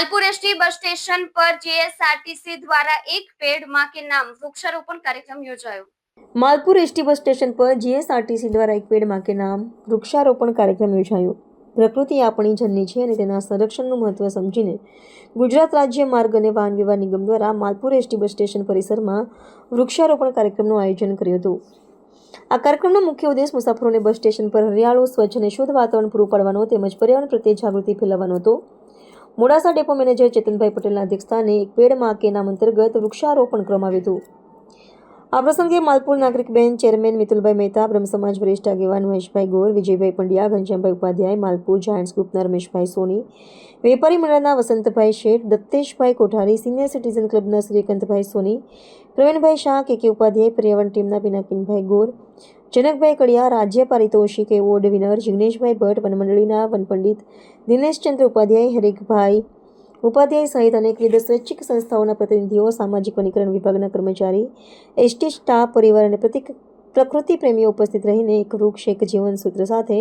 Malpur ST bus station પર GSRTC દ્વારા એક પેડમાં કે નામ વૃક્ષારોપણ કાર્યક્રમ યોજાયો. માલપુર એસટી બસ સ્ટેશન પર જીએસઆરટીસી દ્વારા એક પેડમાં કે નામ વૃક્ષારોપણ કાર્યક્રમ યોજાયો. પ્રકૃતિ આપણી જનની છે અને તેના સંરક્ષણનું મહત્વ સમજીને ગુજરાત રાજ્ય માર્ગ અને વાહન વ્યવહાર નિગમ દ્વારા માલપુર એસટી બસ સ્ટેશન પરિસરમાં વૃક્ષારોપણ કાર્યક્રમનું આયોજન કર્યું હતું. આ કાર્યક્રમનો મુખ્ય ઉદ્દેશ મુસાફરોને બસ સ્ટેશન પર હરિયાળું, સ્વચ્છ અને શુદ્ધ વાતાવરણ પૂરું પાડવાનો તેમજ પર્યાવરણ પ્રત્યે જાગૃતિ ફેલાવવાનો હતો. મોડાસા ડેપો મેનેજર ચેતનભાઈ પટેલના અધ્યક્ષસ્થાને એક પેડમાં કે નામ અંતર્ગત વૃક્ષારોપણ કરવામાં આવ્યું આ પ્રસંગે માલપુર નાગરિક બેન ચેરમેન મિતુલભાઈ મહેતા, બ્રહ્મ સમાજ વરિષ્ઠ આગેવાન મહેશભાઈ ગોર, વિજયભાઈ પંડ્યા, ઘનશ્યામભાઈ ઉપાધ્યાય, માલપુર જાયન્ટ્સ ગ્રુપના રમેશભાઈ સોની, વેપારી મંડળના વસંતભાઈ શેઠ, દત્તેશભાઈ કોઠારી, સિનિયર સિટીઝન ક્લબના સૂર્યકાંતભાઈ સોની, પ્રવીણભાઈ શાહ, કે કે ઉપાધ્યાય, પર્યાવરણ ટીમના પિનાકિનભાઈ ગોર જનકભાઈ કડિયા, રાજ્ય પારિતોષિક એવોર્ડ વિનર જિગ્નેશભાઈ ભટ્ટ, વનમંડળીના વનપંડિત દિનેશચંદ્ર ઉપાધ્યાય, હરેકભાઈ ઉપાધ્યાય સહિત અનેકવિધ સ્વૈચ્છિક સંસ્થાઓના પ્રતિનિધિઓ, સામાજિક વનીકરણ વિભાગના કર્મચારી, એસટી સ્ટાફ પરિવાર અને પ્રતિક પ્રકૃતિ પ્રેમીઓ ઉપસ્થિત રહીને એક વૃક્ષ, એક જીવન સૂત્ર સાથે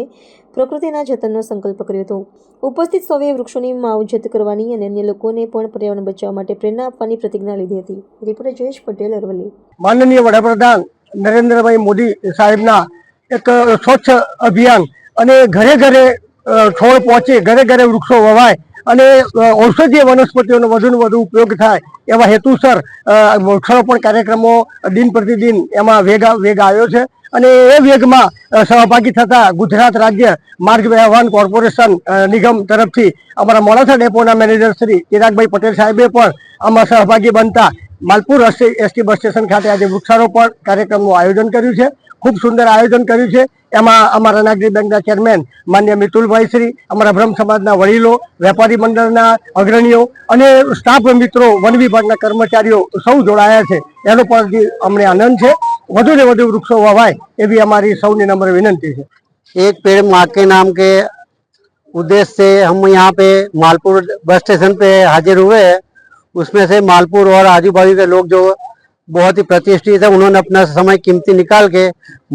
પ્રકૃતિના જતનનો સંકલ્પ કર્યો હતો. ઉપસ્થિત સૌએ વૃક્ષોની માવજત કરવાની અને અન્ય લોકોને પણ પર્યાવરણ બચાવવા માટે પ્રેરણા આપવાની પ્રતિજ્ઞા લીધી હતી. રિપોર્ટર જયેશ પટેલ અરવલ્લી. માનનીય વડાપ્રધાન નરેન્દ્રભાઈ મોદી સાહેબના એક સ્વચ્છ અભિયાન અને ઘરે ઘરે છોડ પહોંચે, ઘરે ઘરે વૃક્ષો વવાય અને ઔષધીય વનસ્પતિઓનો વધુને વધુ ઉપયોગ થાય એવા હેતુસર વૃક્ષારોપણ કાર્યક્રમો દિન પ્રતિદિન એમાં વેગ વેગ આવ્યો છે અને એ વેગમાં સહભાગી થતા ગુજરાત રાજ્ય માર્ગ વ્યવહાર કોર્પોરેશન નિગમ તરફથી અમારા મોડાસા ડેપોના મેનેજર શ્રી ચિરાગભાઈ પટેલ સાહેબે પણ આમાં સહભાગી બનતા Malpur ST ST bus station ખાતે આજે વૃક્ષારોપણ કાર્યક્રમનું આયોજન કર્યું છે ખૂબ સુંદર આયોજન કર્યું છે એમાં અમારા નાગરિક બેંકના ચેરમેન માન્ય મિતુલભાઈ શ્રી અમારા બ્રહ્મ સમાજના વડીલો વેપારી મંડળના અગ્રણીઓ અને સ્ટાફ મિત્રો વન વિભાગના કર્મચારીઓ સૌ જોડાયા છે એનો પણ જે અમને આનંદ છે વધુ ને વધુ વૃક્ષો વવાય એવી અમારી સૌની નમ્ર વિનંતી છે एक पेड़ माँ के नाम के उद्देश्य से हम यहाँ पे मालपुर बस स्टेशन पे हाजिर हुए हैं उसमें से मालपुर और आजूबाजू के लोग जो बहुत ही प्रतिष्ठित है उन्होंने अपना समय कीमती निकाल के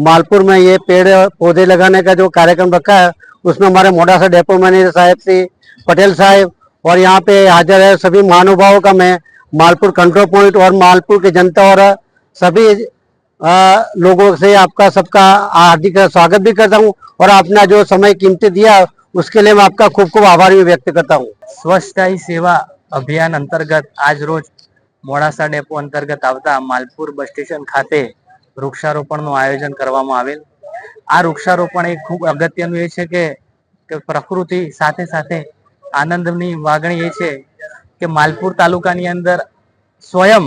मालपुर में ये पेड़ पौधे लगाने का जो कार्यक्रम रखा है उसमें हमारे मोडासा डेपो मैनेजर साहेब श्री पटेल साहब और यहाँ पे हाजिर है सभी महानुभावों का मैं मालपुर कंट्रोल पॉइंट और मालपुर के जनता और सभी आ, लोगों से आपका सबका हार्दिक स्वागत भी करता हूँ और आपने जो समय कीमती दिया उसके लिए मैं आपका खूब खूब आभार भी व्यक्त करता हूँ। स्वच्छता ही सेवा અભિયાન અંતર્ગત આજ રોજ મોડાસા ડેપો અંતર્ગત આવતા માલપુર બસ સ્ટેશન ખાતે વૃક્ષારોપણનું આયોજન કરવામાં આવેલ. આ વૃક્ષારોપણ એ ખૂબ અગત્યનું એ છે કે પ્રકૃતિ સાથે સાથે આનંદની વાગણી એ છે કે માલપુર તાલુકાની અંદર સ્વયં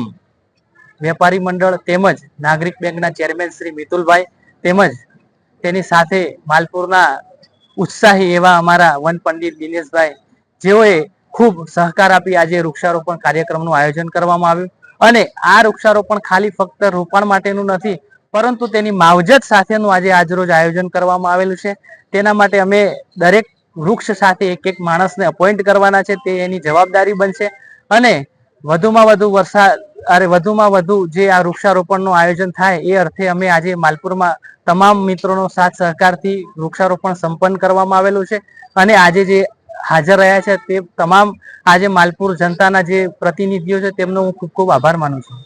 વેપારી મંડળ તેમજ નાગરિક બેંકના ચેરમેન શ્રી મિતુલભાઈ તેમજ તેની સાથે માલપુરના ઉત્સાહી એવા અમારા વન પંડિત દિનેશભાઈ, જેઓએ ખૂબ સહકાર આપી આજે વૃક્ષારોપણ કાર્યક્રમનું આયોજન કરવામાં આવ્યું. અને આ વૃક્ષારોપણ ખાલી ફક્ત રોપણ માટેનું નથી, પરંતુ તેની માવજત સાથેનું આજે આજરોજ આયોજન કરવામાં આવેલું છે. તેના માટે અમે દરેક વૃક્ષ સાથે એક એક માણસને અપોઇન્ટ કરવાના છે, તે એની જવાબદારી બનશે. અને વધુમાં વધુ વરસાદ, અરે વધુમાં વધુ જે આ વૃક્ષારોપણનું આયોજન થાય, એ અર્થે અમે આજે માલપુરમાં તમામ મિત્રોનો સાથ સહકારથી વૃક્ષારોપણ સંપન્ન કરવામાં આવેલું છે. અને આજે જે હાજર રહ્યા છે. તે તમામ આજે માલપુર જનતાના જે પ્રતિનિધિઓ છે, તેમનો હું ખૂબ ખૂબ આભાર માનું છું.